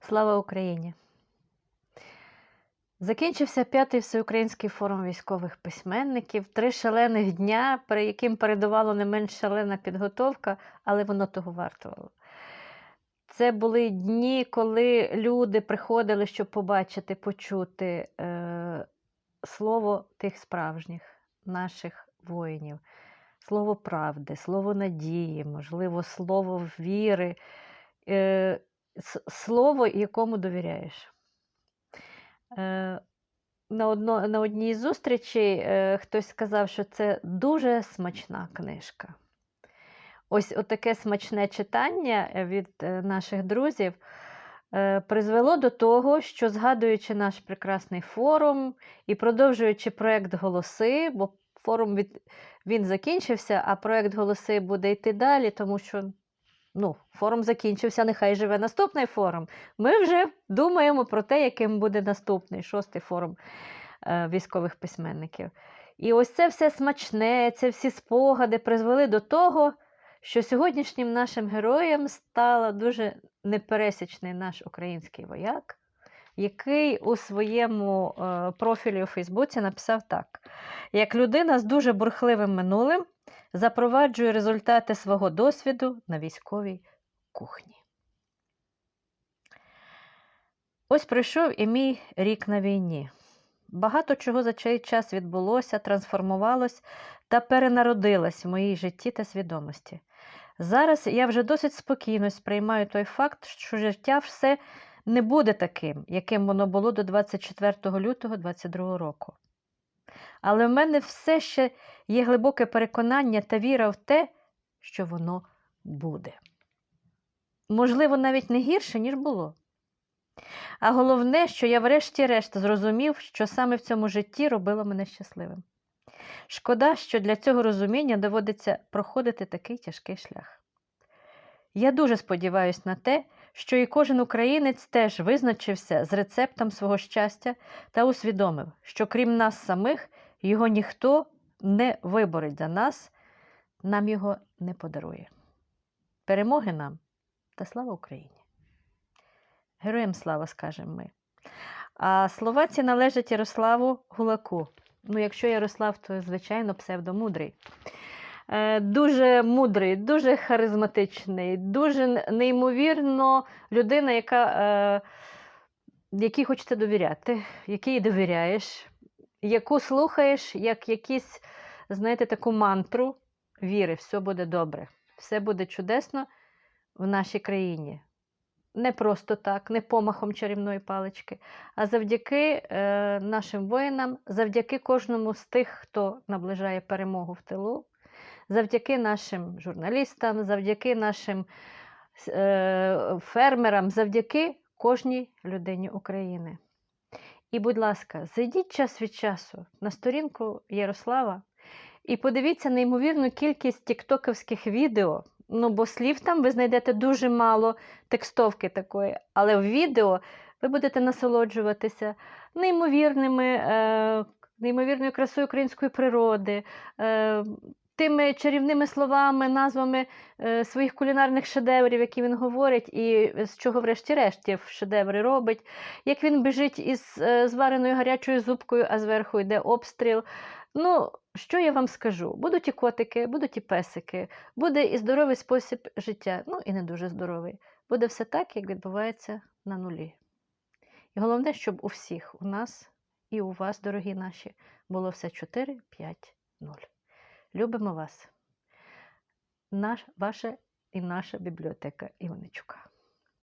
Слава Україні! Закінчився п'ятий всеукраїнський форум військових письменників. Три шалених дня, при яким передувала не менш шалена підготовка, але воно того вартувало. Це були дні, коли люди приходили, щоб побачити, почути е, слово тих справжніх наших воїнів, слово правди, слово надії, можливо, слово віри, е, слово, якому довіряєш. Е, на, одно, на одній з зустрічей е, хтось сказав, що це дуже смачна книжка. Ось таке смачне читання е, від е, наших друзів призвело до того, що, згадуючи наш прекрасний форум і продовжуючи проєкт Голоси, бо форум від, він закінчився, а проєкт Голоси буде йти далі, тому що ну, форум закінчився, нехай живе наступний форум. Ми вже думаємо про те, яким буде наступний шостий форум е, військових письменників. І ось це все смачне, це всі спогади призвели до того, що сьогоднішнім нашим героєм стала дуже непересічний наш український вояк, який у своєму е, профілі у Фейсбуці написав так: як людина з дуже бурхливим минулим запроваджує результати свого досвіду на військовій кухні. Ось пройшов і мій рік на війні. Багато чого за цей час відбулося, трансформувалось та перенародилось в моїй житті та свідомості. Зараз я вже досить спокійно сприймаю той факт, що життя все не буде таким, яким воно було до 24 лютого 2022 року. Але в мене все ще є глибоке переконання та віра в те, що воно буде. Можливо, навіть не гірше, ніж було. А головне, що я врешті-решт зрозумів, що саме в цьому житті робило мене щасливим. Шкода, що для цього розуміння доводиться проходити такий тяжкий шлях. Я дуже сподіваюся на те, що і кожен українець теж визначився з рецептом свого щастя та усвідомив, що крім нас самих, його ніхто не виборить за нас, нам його не подарує. Перемоги нам та слава Україні! Героям слава, скажемо ми. А слова ці належать Ярославу Гулаку. Ну, якщо Ярослав, то, звичайно, псевдомудрий. Е, Дуже мудрий, дуже харизматичний, дуже неймовірно людина, яка, е, якій хочеться довіряти, якій довіряєш, яку слухаєш, як якісь, знаєте, таку мантру віри, все буде добре, все буде чудесно в нашій країні. Не просто так, не помахом чарівної палички, а завдяки е, нашим воїнам, завдяки кожному з тих, хто наближає перемогу в тилу, завдяки нашим журналістам, завдяки нашим е, фермерам, завдяки кожній людині України. І, будь ласка, зайдіть час від часу на сторінку Ярослава і подивіться неймовірну кількість тіктоковських відео. Ну, бо слів там ви знайдете дуже мало текстовки такої, але в відео ви будете насолоджуватися неймовірними, е, неймовірною красою української природи, е, тими чарівними словами, назвами е, своїх кулінарних шедеврів, які він говорить, і з чого, врешті-решт, шедеври робить, як він біжить із е, звареною гарячою зубкою, а зверху йде обстріл. Ну, що я вам скажу? Будуть і котики, будуть і песики, буде і здоровий спосіб життя, ну і не дуже здоровий. Буде все так, як відбувається на нулі. І головне, щоб у всіх, у нас і у вас, дорогі наші, було все 4, 5, 0. Любимо вас. Наш, ваша і наша бібліотека Іваничука.